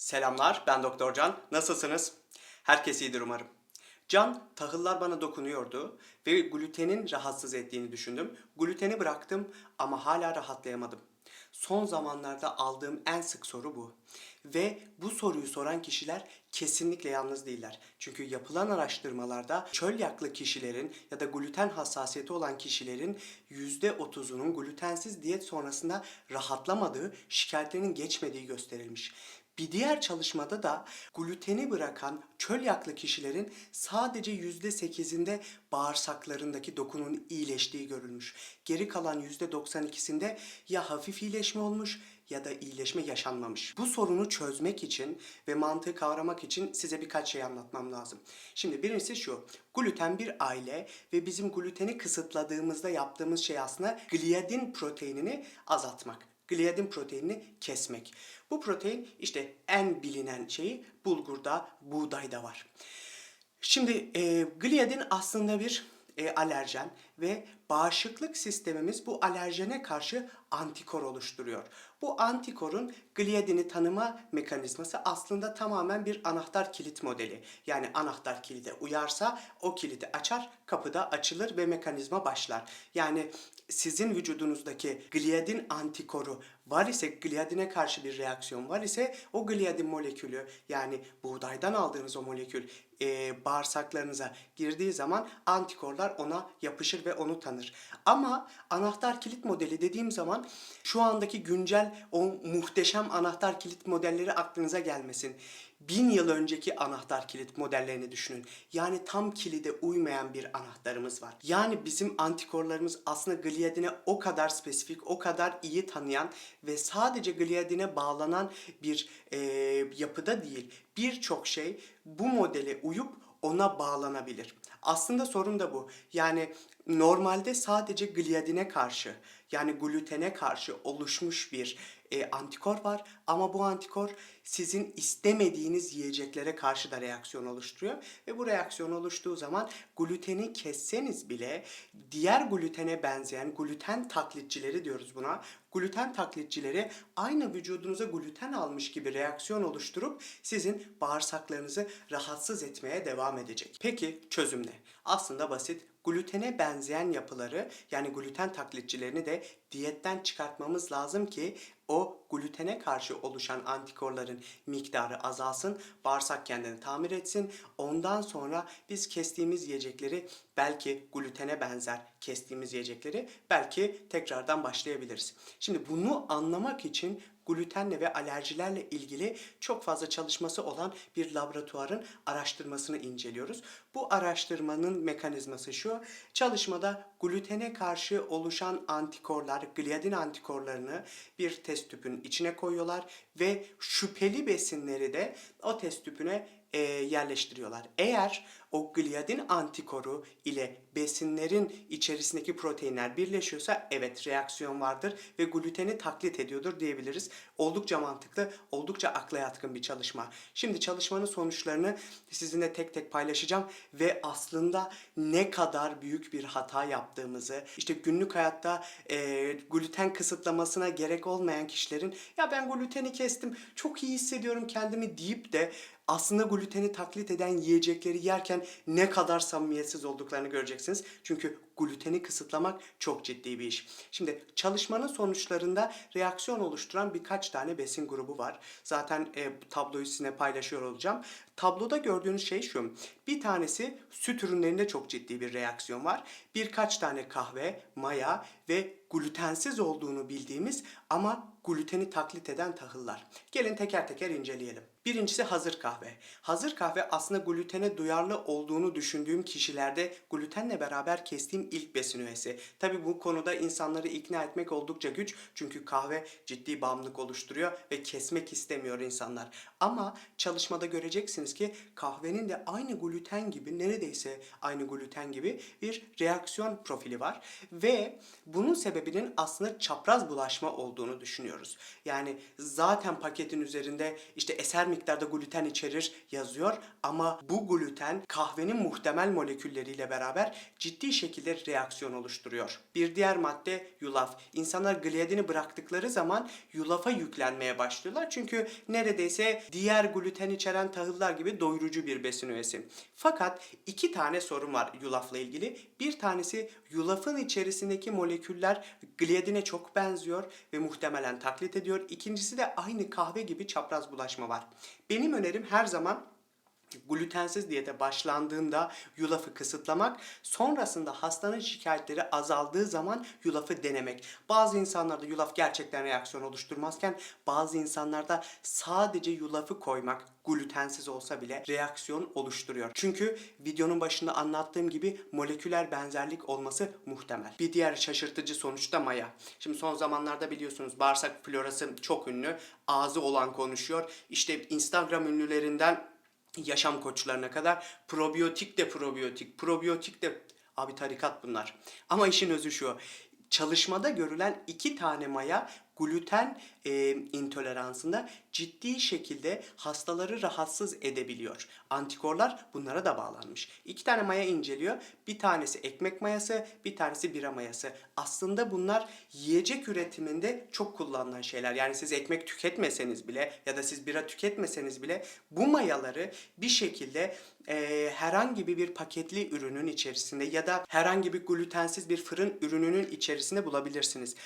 Selamlar, ben Doktor Can. Nasılsınız? Herkes iyidir umarım. Can, tahıllar bana dokunuyordu ve glutenin rahatsız ettiğini düşündüm. Gluteni bıraktım ama hala rahatlayamadım. Son zamanlarda aldığım en sık soru bu. Ve bu soruyu soran kişiler kesinlikle yalnız değiller. Çünkü yapılan araştırmalarda çölyaklı kişilerin ya da gluten hassasiyeti olan kişilerin %30'unun glutensiz diyet sonrasında rahatlamadığı, şikayetlerinin geçmediği gösterilmiş. Bir diğer çalışmada da gluteni bırakan çölyaklı kişilerin sadece %8'inde bağırsaklarındaki dokunun iyileştiği görülmüş. Geri kalan %92'sinde ya hafif iyileşme olmuş ya da iyileşme yaşanmamış. Bu sorunu çözmek için ve mantığı kavramak için size birkaç şey anlatmam lazım. Şimdi birincisi şu. Gluten bir aile ve bizim gluteni kısıtladığımızda yaptığımız şey aslında gliadin proteinini azaltmak gliadin proteinini kesmek. Bu protein işte en bilinen şeyi bulgurda, buğdayda var. Şimdi e, gliadin aslında bir e, alerjen ve bağışıklık sistemimiz bu alerjene karşı antikor oluşturuyor. Bu antikorun gliadini tanıma mekanizması aslında tamamen bir anahtar kilit modeli. Yani anahtar kilide uyarsa o kilidi açar, kapıda açılır ve mekanizma başlar. Yani sizin vücudunuzdaki gliadin antikoru var ise gliadine karşı bir reaksiyon var ise o gliadin molekülü yani buğdaydan aldığınız o molekül e, bağırsaklarınıza girdiği zaman antikorlar ona yapışır ve onu tanır. Ama anahtar kilit modeli dediğim zaman şu andaki güncel o muhteşem anahtar kilit modelleri aklınıza gelmesin. Bin yıl önceki anahtar kilit modellerini düşünün. Yani tam kilide uymayan bir anahtarımız var. Yani bizim antikorlarımız aslında gliadine o kadar spesifik, o kadar iyi tanıyan ve sadece gliadine bağlanan bir e, yapıda değil. Birçok şey bu modele uyup ona bağlanabilir. Aslında sorun da bu. Yani normalde sadece gliadine karşı yani glutene karşı oluşmuş bir e, antikor var ama bu antikor sizin istemediğiniz yiyeceklere karşı da reaksiyon oluşturuyor ve bu reaksiyon oluştuğu zaman gluteni kesseniz bile diğer glutene benzeyen gluten taklitçileri diyoruz buna. Gluten taklitçileri aynı vücudunuza gluten almış gibi reaksiyon oluşturup sizin bağırsaklarınızı rahatsız etmeye devam edecek. Peki çözüm ne? Aslında basit glutene benzeyen yapıları yani gluten taklitçilerini de diyetten çıkartmamız lazım ki o glutene karşı oluşan antikorların miktarı azalsın, bağırsak kendini tamir etsin. Ondan sonra biz kestiğimiz yiyecekleri belki glutene benzer kestiğimiz yiyecekleri belki tekrardan başlayabiliriz. Şimdi bunu anlamak için glutenle ve alerjilerle ilgili çok fazla çalışması olan bir laboratuvarın araştırmasını inceliyoruz. Bu araştırmanın mekanizması şu. Çalışmada glutene karşı oluşan antikorlar, gliadin antikorlarını bir test tüpünün içine koyuyorlar ve şüpheli besinleri de o test tüpüne e, yerleştiriyorlar. Eğer o gliadin antikoru ile besinlerin içerisindeki proteinler birleşiyorsa evet reaksiyon vardır ve gluteni taklit ediyordur diyebiliriz. Oldukça mantıklı, oldukça akla yatkın bir çalışma. Şimdi çalışmanın sonuçlarını sizinle tek tek paylaşacağım ve aslında ne kadar büyük bir hata yaptığımızı, işte günlük hayatta e, gluten kısıtlamasına gerek olmayan kişilerin ya ben gluteni kestim, çok iyi hissediyorum kendimi deyip de aslında gluteni taklit eden yiyecekleri yerken ne kadar samimiyetsiz olduklarını göreceksiniz. Çünkü gluteni kısıtlamak çok ciddi bir iş. Şimdi çalışmanın sonuçlarında reaksiyon oluşturan birkaç tane besin grubu var. Zaten e, tabloyu sizinle paylaşıyor olacağım. Tabloda gördüğünüz şey şu. Bir tanesi süt ürünlerinde çok ciddi bir reaksiyon var. Birkaç tane kahve, maya ve glutensiz olduğunu bildiğimiz ama gluteni taklit eden tahıllar. Gelin teker teker inceleyelim. Birincisi hazır kahve. Hazır kahve aslında glutene duyarlı olduğunu düşündüğüm kişilerde glutenle beraber kestiğim ilk besin öğesi. Tabi bu konuda insanları ikna etmek oldukça güç. Çünkü kahve ciddi bağımlılık oluşturuyor ve kesmek istemiyor insanlar. Ama çalışmada göreceksiniz ki kahvenin de aynı gluten gibi neredeyse aynı gluten gibi bir reaksiyon profili var. Ve bunun sebebinin aslında çapraz bulaşma olduğunu düşünüyorum. Kullanıyoruz. Yani zaten paketin üzerinde işte eser miktarda gluten içerir yazıyor ama bu gluten kahvenin muhtemel molekülleriyle beraber ciddi şekilde reaksiyon oluşturuyor. Bir diğer madde yulaf. İnsanlar gliadini bıraktıkları zaman yulafa yüklenmeye başlıyorlar. Çünkü neredeyse diğer gluten içeren tahıllar gibi doyurucu bir besin öğesi. Fakat iki tane sorun var yulafla ilgili. Bir tanesi yulafın içerisindeki moleküller gliadine çok benziyor ve muhtemelen taklit ediyor. İkincisi de aynı kahve gibi çapraz bulaşma var. Benim önerim her zaman glutensiz diyete başlandığında yulafı kısıtlamak, sonrasında hastanın şikayetleri azaldığı zaman yulafı denemek. Bazı insanlarda yulaf gerçekten reaksiyon oluşturmazken bazı insanlarda sadece yulafı koymak glutensiz olsa bile reaksiyon oluşturuyor. Çünkü videonun başında anlattığım gibi moleküler benzerlik olması muhtemel. Bir diğer şaşırtıcı sonuç da maya. Şimdi son zamanlarda biliyorsunuz bağırsak florası çok ünlü. Ağzı olan konuşuyor. İşte Instagram ünlülerinden yaşam koçlarına kadar probiyotik de probiyotik, probiyotik de abi tarikat bunlar. Ama işin özü şu. Çalışmada görülen iki tane maya gluten e, intoleransında ciddi şekilde hastaları rahatsız edebiliyor. Antikorlar bunlara da bağlanmış. İki tane maya inceliyor. Bir tanesi ekmek mayası, bir tanesi bira mayası. Aslında bunlar yiyecek üretiminde çok kullanılan şeyler. Yani siz ekmek tüketmeseniz bile ya da siz bira tüketmeseniz bile bu mayaları bir şekilde e, herhangi bir paketli ürünün içerisinde ya da herhangi bir glutensiz bir fırın ürününün içerisinde bulabilirsiniz.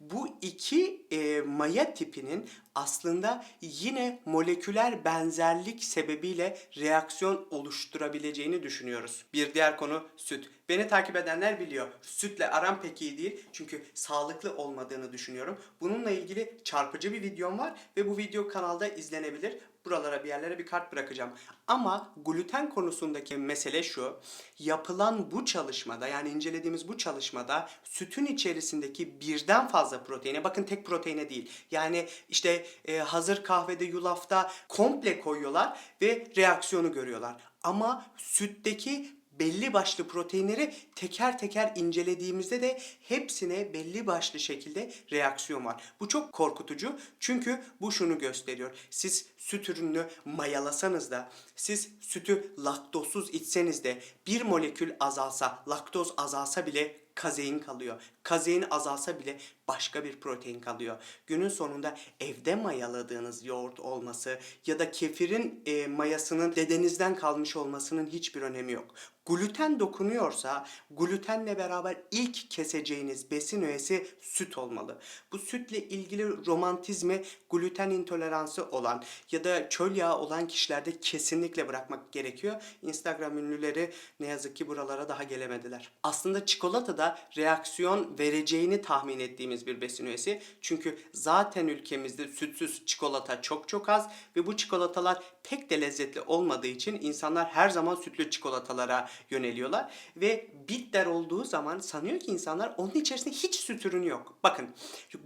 Bu iki e, maya tipinin aslında yine moleküler benzerlik sebebiyle reaksiyon oluşturabileceğini düşünüyoruz. Bir diğer konu süt. Beni takip edenler biliyor. Sütle aram pek iyi değil çünkü sağlıklı olmadığını düşünüyorum. Bununla ilgili çarpıcı bir videom var ve bu video kanalda izlenebilir. Buralara bir yerlere bir kart bırakacağım. Ama gluten konusundaki mesele şu. Yapılan bu çalışmada yani incelediğimiz bu çalışmada sütün içerisindeki birden fazla proteine bakın tek proteine değil. Yani işte e, hazır kahvede yulafta komple koyuyorlar ve reaksiyonu görüyorlar. Ama sütteki belli başlı proteinleri teker teker incelediğimizde de hepsine belli başlı şekilde reaksiyon var. Bu çok korkutucu çünkü bu şunu gösteriyor. Siz süt ürününü mayalasanız da, siz sütü laktozsuz içseniz de bir molekül azalsa, laktoz azalsa bile kazein kalıyor. Kazein azalsa bile başka bir protein kalıyor. Günün sonunda evde mayaladığınız yoğurt olması ya da kefirin e, mayasının dedenizden kalmış olmasının hiçbir önemi yok. Gluten dokunuyorsa glutenle beraber ilk keseceğiniz besin öğesi süt olmalı. Bu sütle ilgili romantizmi gluten intoleransı olan ya da çöl yağı olan kişilerde kesinlikle bırakmak gerekiyor. Instagram ünlüleri ne yazık ki buralara daha gelemediler. Aslında çikolatada reaksiyon vereceğini tahmin ettiğimiz bir besin öğesi. Çünkü zaten ülkemizde sütsüz çikolata çok çok az ve bu çikolatalar pek de lezzetli olmadığı için insanlar her zaman sütlü çikolatalara yöneliyorlar ve bitter olduğu zaman sanıyor ki insanlar onun içerisinde hiç süt ürünü yok. Bakın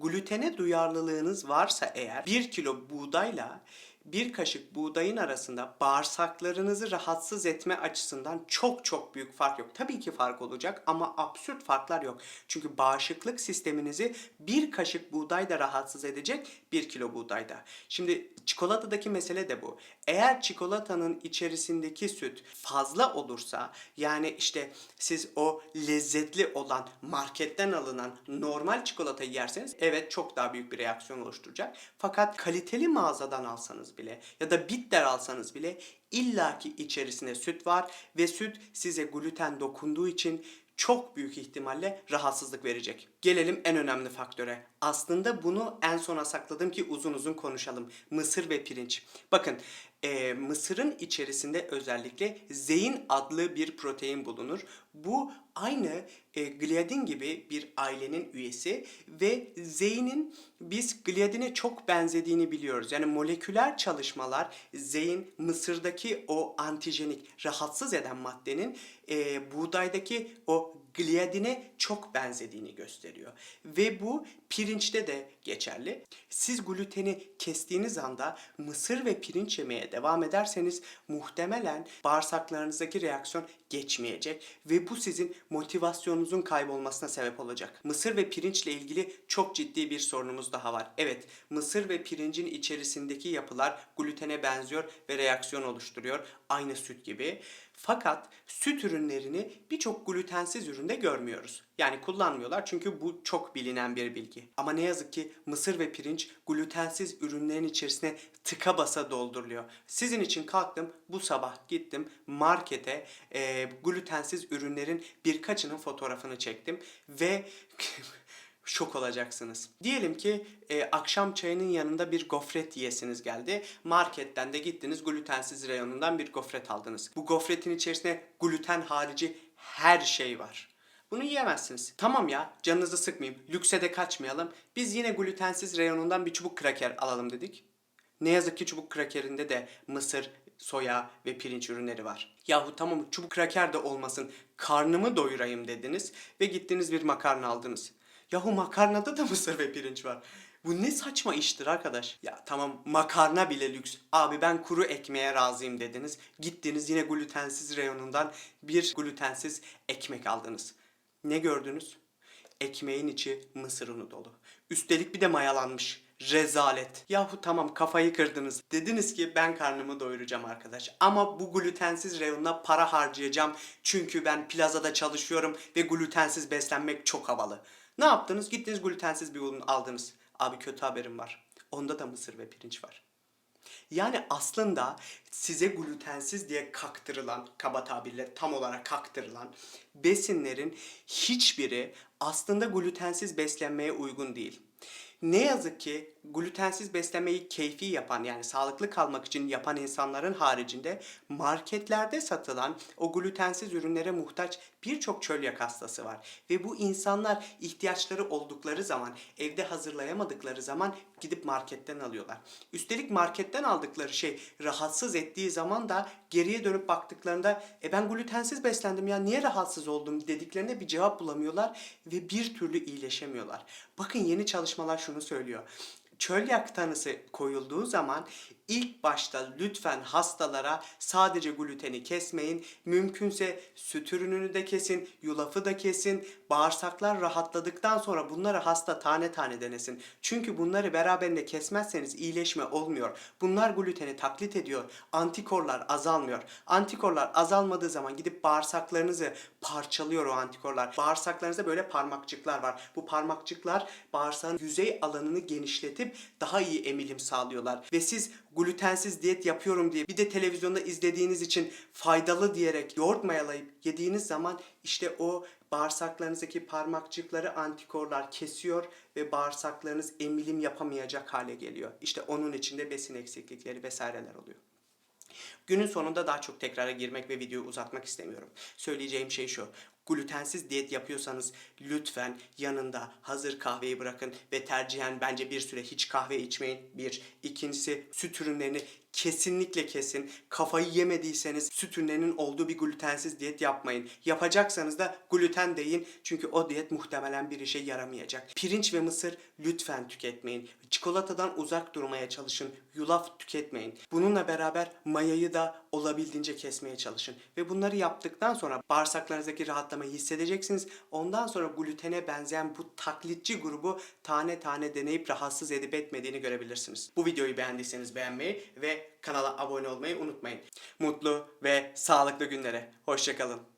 glutene duyarlılığınız varsa eğer 1 kilo buğdayla bir kaşık buğdayın arasında bağırsaklarınızı rahatsız etme açısından çok çok büyük fark yok. Tabii ki fark olacak ama absürt farklar yok. Çünkü bağışıklık sisteminizi bir kaşık buğday da rahatsız edecek bir kilo buğdayda. Şimdi çikolatadaki mesele de bu. Eğer çikolatanın içerisindeki süt fazla olursa yani işte siz o lezzetli olan marketten alınan normal çikolatayı yerseniz evet çok daha büyük bir reaksiyon oluşturacak. Fakat kaliteli mağazadan alsanız bile ya da bitter alsanız bile illaki içerisinde süt var ve süt size gluten dokunduğu için çok büyük ihtimalle rahatsızlık verecek. Gelelim en önemli faktöre. Aslında bunu en sona sakladım ki uzun uzun konuşalım. Mısır ve pirinç. Bakın e, mısırın içerisinde özellikle zein adlı bir protein bulunur. Bu aynı e, gliadin gibi bir ailenin üyesi ve zeinin biz gliadine çok benzediğini biliyoruz. Yani moleküler çalışmalar zein mısırdaki o antijenik rahatsız eden maddenin e, buğdaydaki o gliadine çok benzediğini gösteriyor. Ve bu pirinçte de geçerli. Siz gluteni kestiğiniz anda mısır ve pirinç yemeye devam ederseniz muhtemelen bağırsaklarınızdaki reaksiyon geçmeyecek ve bu sizin motivasyonunuzun kaybolmasına sebep olacak. Mısır ve pirinçle ilgili çok ciddi bir sorunumuz daha var. Evet, mısır ve pirincin içerisindeki yapılar glutene benziyor ve reaksiyon oluşturuyor. Aynı süt gibi. Fakat süt ürünlerini birçok glutensiz üründe görmüyoruz. Yani kullanmıyorlar çünkü bu çok bilinen bir bilgi. Ama ne yazık ki mısır ve pirinç glutensiz ürünlerin içerisine tıka basa dolduruluyor. Sizin için kalktım bu sabah gittim markete e, glutensiz ürünlerin birkaçının fotoğrafını çektim ve şok olacaksınız. Diyelim ki e, akşam çayının yanında bir gofret yiyesiniz geldi. Marketten de gittiniz glutensiz reyonundan bir gofret aldınız. Bu gofretin içerisine gluten harici her şey var. Bunu yiyemezsiniz. Tamam ya canınızı sıkmayayım. Lükse de kaçmayalım. Biz yine glutensiz reyonundan bir çubuk kraker alalım dedik. Ne yazık ki çubuk krakerinde de mısır, soya ve pirinç ürünleri var. Yahu tamam çubuk kraker de olmasın karnımı doyurayım dediniz ve gittiniz bir makarna aldınız. Yahu makarnada da mısır ve pirinç var. Bu ne saçma iştir arkadaş. Ya tamam makarna bile lüks. Abi ben kuru ekmeğe razıyım dediniz. Gittiniz yine glutensiz reyonundan bir glutensiz ekmek aldınız. Ne gördünüz? Ekmeğin içi mısır unu dolu. Üstelik bir de mayalanmış. Rezalet. Yahu tamam kafayı kırdınız. Dediniz ki ben karnımı doyuracağım arkadaş. Ama bu glutensiz reyonuna para harcayacağım. Çünkü ben plazada çalışıyorum ve glutensiz beslenmek çok havalı. Ne yaptınız? Gittiniz glutensiz bir ürün aldınız. Abi kötü haberim var. Onda da mısır ve pirinç var. Yani aslında size glutensiz diye kaktırılan, kaba tabirle tam olarak kaktırılan besinlerin hiçbiri aslında glutensiz beslenmeye uygun değil. Ne yazık ki glutensiz beslemeyi keyfi yapan yani sağlıklı kalmak için yapan insanların haricinde marketlerde satılan o glutensiz ürünlere muhtaç birçok çölyak hastası var. Ve bu insanlar ihtiyaçları oldukları zaman, evde hazırlayamadıkları zaman gidip marketten alıyorlar. Üstelik marketten aldıkları şey rahatsız ettiği zaman da geriye dönüp baktıklarında e ben glutensiz beslendim ya niye rahatsız oldum dediklerine bir cevap bulamıyorlar ve bir türlü iyileşemiyorlar. Bakın yeni çalışmalar şunu söylüyor. Çölyak tanısı koyulduğu zaman ilk başta lütfen hastalara sadece gluteni kesmeyin. Mümkünse süt ürününü de kesin, yulafı da kesin. Bağırsaklar rahatladıktan sonra bunları hasta tane tane denesin. Çünkü bunları beraberinde kesmezseniz iyileşme olmuyor. Bunlar gluteni taklit ediyor. Antikorlar azalmıyor. Antikorlar azalmadığı zaman gidip bağırsaklarınızı parçalıyor o antikorlar. Bağırsaklarınızda böyle parmakçıklar var. Bu parmakçıklar bağırsağın yüzey alanını genişletip daha iyi emilim sağlıyorlar. Ve siz glutensiz diyet yapıyorum diye bir de televizyonda izlediğiniz için faydalı diyerek yoğurt mayalayıp yediğiniz zaman işte o bağırsaklarınızdaki parmakçıkları antikorlar kesiyor ve bağırsaklarınız emilim yapamayacak hale geliyor. İşte onun içinde besin eksiklikleri vesaireler oluyor. Günün sonunda daha çok tekrara girmek ve videoyu uzatmak istemiyorum. Söyleyeceğim şey şu. Glutensiz diyet yapıyorsanız lütfen yanında hazır kahveyi bırakın ve tercihen bence bir süre hiç kahve içmeyin. Bir. İkincisi süt ürünlerini kesinlikle kesin. Kafayı yemediyseniz süt ürünlerinin olduğu bir glutensiz diyet yapmayın. Yapacaksanız da gluten deyin çünkü o diyet muhtemelen bir işe yaramayacak. Pirinç ve mısır lütfen tüketmeyin. Çikolatadan uzak durmaya çalışın. Yulaf tüketmeyin. Bununla beraber mayayı da olabildiğince kesmeye çalışın. Ve bunları yaptıktan sonra bağırsaklarınızdaki rahatlamayı hissedeceksiniz. Ondan sonra glutene benzeyen bu taklitçi grubu tane tane deneyip rahatsız edip etmediğini görebilirsiniz. Bu videoyu beğendiyseniz beğenmeyi ve kanala abone olmayı unutmayın. Mutlu ve sağlıklı günlere. Hoşçakalın.